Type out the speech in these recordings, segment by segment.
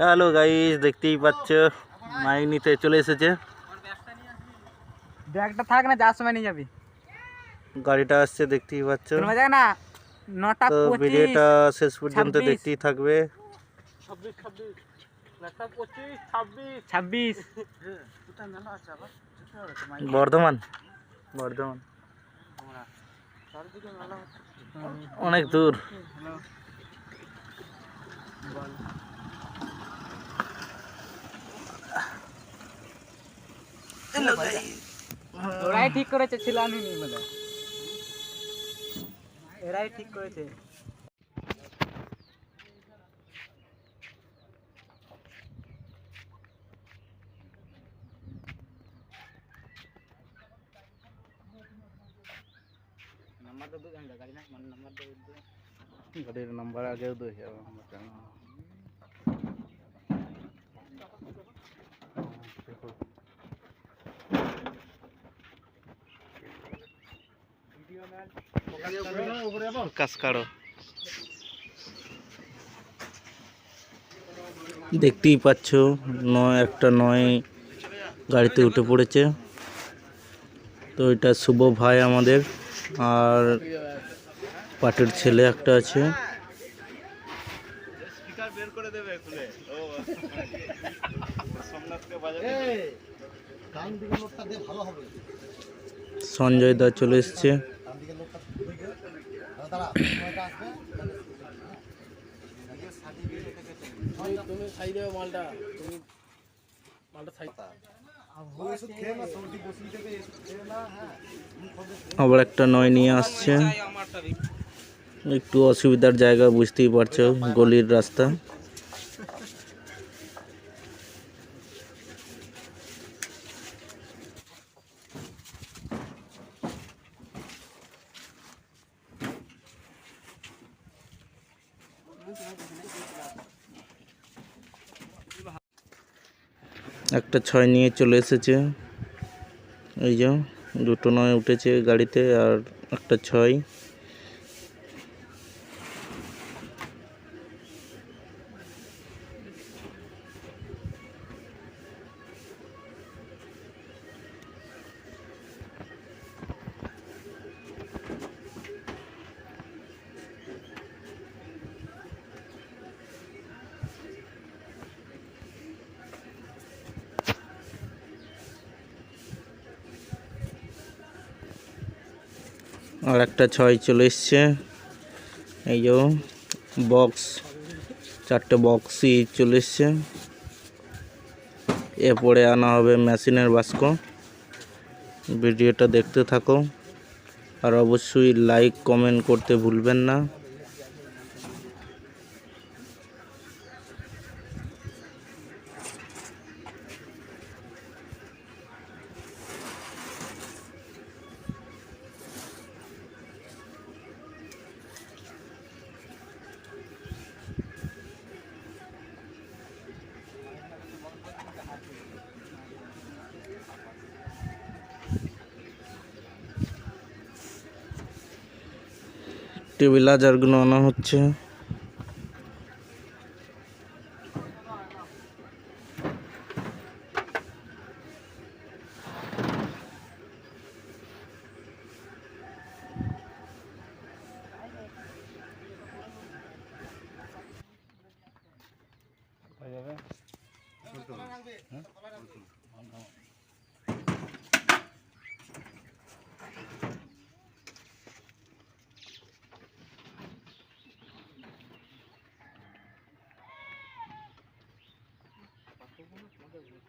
Hello guys দেখতেই পাচ্ছ mic নিতে চলে এসেছে। ব্যাগটা থাক না যার সময় নিয়ে যাবি। গাড়িটা আসছে দেখতেই পাচ্ছ। না নটা তো ভিডিওটা শেষ পর্যন্ত দেখতেই থাকবে। ছাব্বিশ বর্ধমান? বর্ধমান। অনেক দূর। ওরাই ঠিক করেছে ছিল আমি নি বলে। এরাই ঠিক করেছে। নাম্বার তো দুজন গাড়ি না মানে নাম্বার তো গাড়ির নাম্বার আগেও দুই দেখতেই পাচ্ছ, নয়, একটা নয় গাড়িতে উঠে পড়েছে। তো এটা শুভ ভাই আমাদের, আর পাটের ছেলে একটা আছে। সঞ্জয় দা চলে এসছে। আবার একটা নয় নিয়ে আসছে। একটু অসুবিধার জায়গা বুঝতেই পারছ গলির রাস্তা। একটা ছয় নিয়ে চলে এসেছে। এই যে দুটো নয় উঠেছে গাড়িতে আর একটা ছয়। আর একটা ছয় চলে এসছে। এই যে বক্স চারটে বক্সই চলে এসছে। এরপরে আনা হবে মেশিনের বাস্ক। ভিডিওটা দেখতে থাকো। আর অবশ্যই লাইক কমেন্ট করতে ভুলবেন না। টেবিলাজারগুলো আনা হচ্ছে।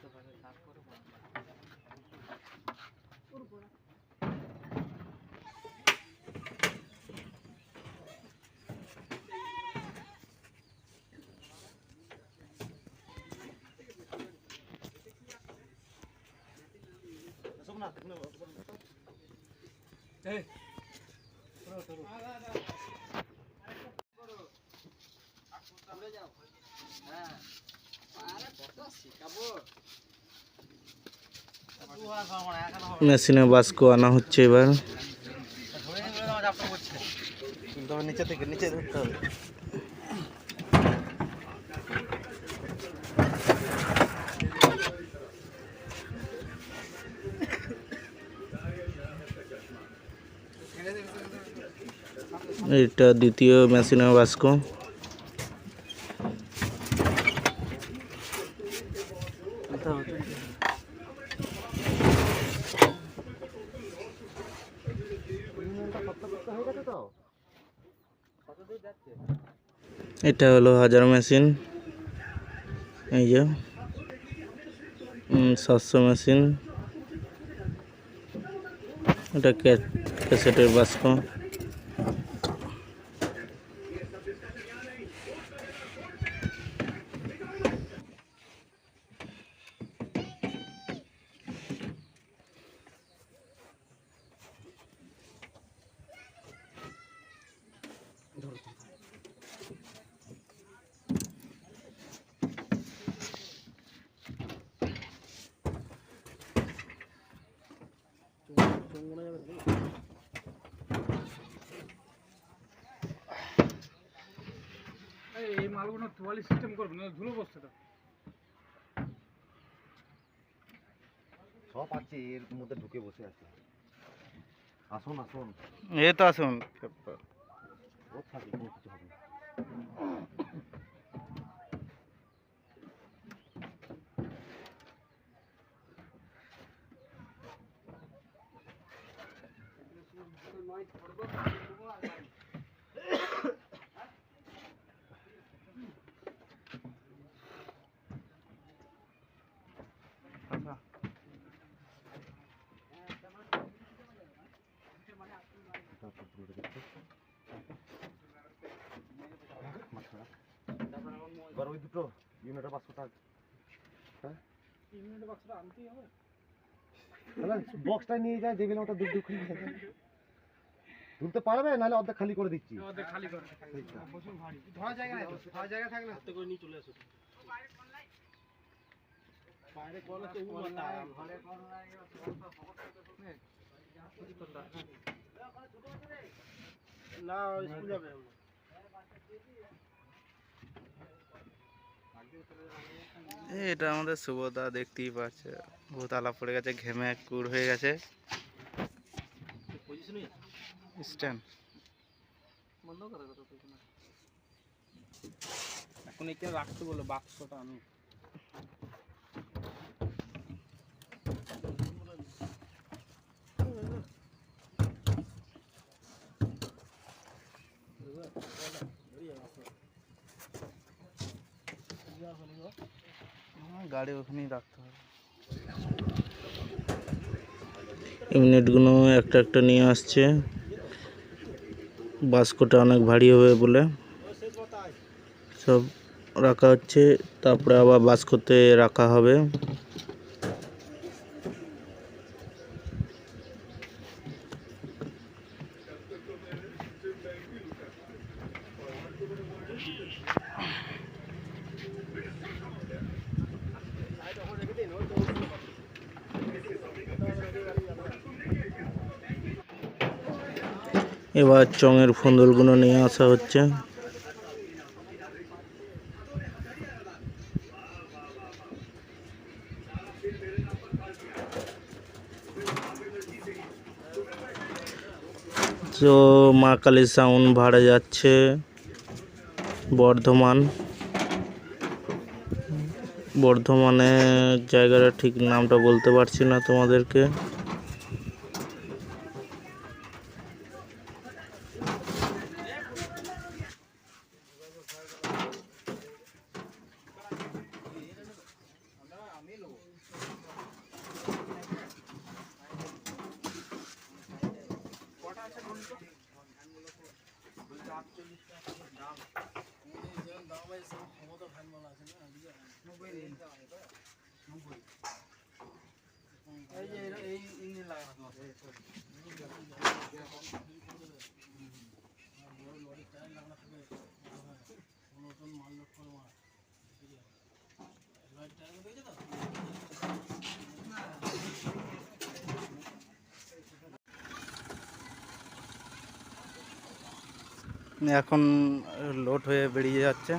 শক্তভাবে সাফ করে Hey, turun, turun. Aku tak boleh jauh. Nah. মেশিনে বাস্কো আনা হচ্ছে এবার। নিচে থেকে নিচে এটা দ্বিতীয় মেশিনের বাস্কো এটা হলো হাজার মেশিন। এই যে। সাতশো মেশিন। এটা ক্যা- ক্যাসেটের বাস্ক। এই মালগুলো তোয়ালি সিস্টেম করবে না ধুলো বসছে তো। সব আছে এর মধ্যে ঢুকে বসে আছে। আসুন আসুন। এ তো আসুন ও থাকে কোনো কিছু হবে না তারপর তুলে দেখতে। মাথা রাখ। এবার ওই দুটো ইউনিটের পাঁচশো টাকা হ্যাঁ? বক্সটা নিয়ে যায় দেখলাম ওটা দুধ দুধ তুলতে পারবে নাহলে অর্ধেক খালি করে দিচ্ছি। ওদের খালি করে ধোয়া জায়গা নাই জায়গা থাকলে হাতে করে নিয়ে চলে আসো বাইরে কল আছে ও ঘরে না স্কুল যাবে। এটা আমাদের সুভদা দেখতেই পাচ্ছে। বহুত আলাপ পড়ে গেছে, ঘেমে কুর হয়ে গেছে। এখন। এখানে রাখতে বলো বাক্সটা আমি। গাড়ি ওখানেই রাখতে হবে। ইউনিটগুলো একটা একটা নিয়ে আসছে। বাস্কটা অনেক ভারী হবে বলে। সব রাখা হচ্ছে, তারপরে আবার বাস্কতে রাখা হবে। এবার চঙের ফন্দলগুলো নিয়ে আসা হচ্ছে। তো মা কালী সাউন্ড ভাড়া যাচ্ছে, বর্ধমান। বর্ধমানে জায়গাটা ঠিক নামটা বলতে পারছি না তোমাদেরকে। এখন লোড হয়ে বেরিয়ে যাচ্ছে।